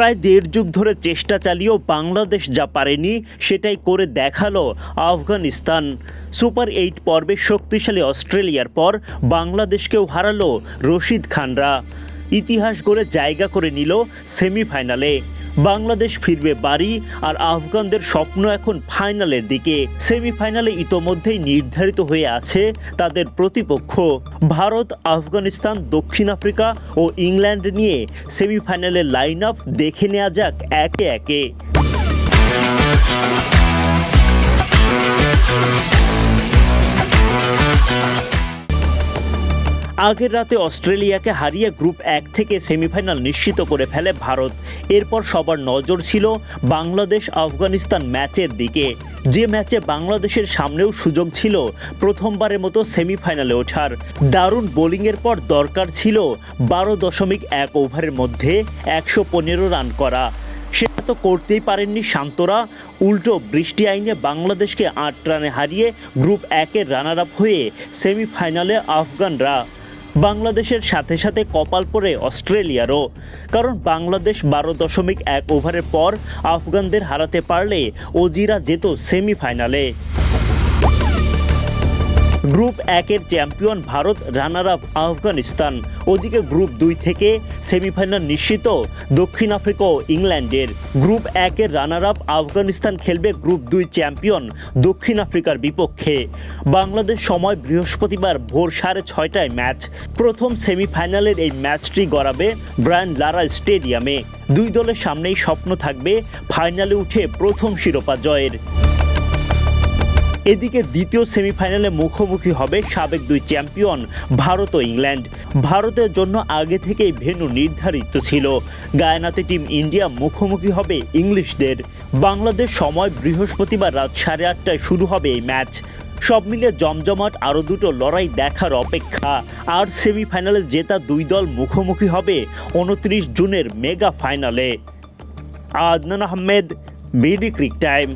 প্রায় দেড় যুগ ধরে চেষ্টা চালিয়েও বাংলাদেশ যা পারেনি, সেটাই করে দেখাল আফগানিস্তান। সুপার এইট পর্বে শক্তিশালী অস্ট্রেলিয়ার পর বাংলাদেশকেও হারালো রশিদ খানরা। ইতিহাস গড়ে জায়গা করে নিল সেমিফাইনালে। বাংলাদেশ ফিরবে বাড়ি আর আফগানদের স্বপ্ন এখন ফাইনালের দিকে। সেমিফাইনালে ইতোমধ্যেই নির্ধারিত হয়ে আছে তাদের প্রতিপক্ষ। ভারত, আফগানিস্তান, দক্ষিণ আফ্রিকা ও ইংল্যান্ড নিয়ে সেমিফাইনালের লাইন আপ দেখে নেওয়া যাক একে একে। আগের রাতে অস্ট্রেলিয়াকে হারিয়ে গ্রুপ এক থেকে সেমিফাইনাল নিশ্চিত করে ফেলে ভারত। এরপর সবার নজর ছিল বাংলাদেশ আফগানিস্তান ম্যাচের দিকে। যে ম্যাচে বাংলাদেশের সামনেও সুযোগ ছিল প্রথমবারের মতো সেমিফাইনালে ওঠার। দারুণ বোলিংয়ের পর দরকার ছিল বারো দশমিক এক ওভারের মধ্যে একশো পনেরো রান করা। সেটা তো করতেই পারেননি শান্তরা। উল্টো বৃষ্টি আইনে বাংলাদেশকে আট রানে হারিয়ে গ্রুপ একের রানার আপ হয়ে সেমিফাইনালে আফগানরা বাংলাদেশের সাথে সাথে কপাল পড়ে অস্ট্রেলিয়ারও। কারণ বাংলাদেশ বারো দশমিক এক ওভারের পর আফগানদের হারাতে পারলে ওজিরা যেত সেমিফাইনালে। গ্রুপ একের champion Bharat runner up Afghanistan. ওদিকে গ্রুপ দুই থেকে সেমিফাইনাল নিশ্চিত দক্ষিণ আফ্রিকা ও ইংল্যান্ডের। গ্রুপ একের রানার আপ আফগানিস্তান খেলবে গ্রুপ দুই চ্যাম্পিয়ন দক্ষিণ আফ্রিকার বিপক্ষে। বাংলাদেশ সময় বৃহস্পতিবার ভোর সাড়ে ছয়টায় ম্যাচ। প্রথম সেমিফাইনালের এই ম্যাচটি গড়াবে ব্রায়ান লারা স্টেডিয়ামে। দুই দলের সামনেই স্বপ্ন থাকবে ফাইনালে উঠে প্রথম শিরোপা জয়ের। এদিকে দ্বিতীয় সেমিফাইনালে মুখোমুখি হবে সাবেক দুই চ্যাম্পিয়ন ভারত ও ইংল্যান্ড। ভারতের জন্য আগে থেকেই ভেন্যু নির্ধারিত ছিল। গায়ানাতে টিম ইন্ডিয়া মুখোমুখি হবে ইংলিশদের। বাংলাদেশ সময় বৃহস্পতিবার রাত সাড়ে আটটায় শুরু হবে এই ম্যাচ। সব মিলিয়ে জমজমাট আরও দুটো লড়াই দেখার অপেক্ষা। আর সেমিফাইনালে জেতা দুই দল মুখোমুখি হবে উনত্রিশ জুনের মেগা ফাইনালে। Adnan Ahmed, B D Cric Time.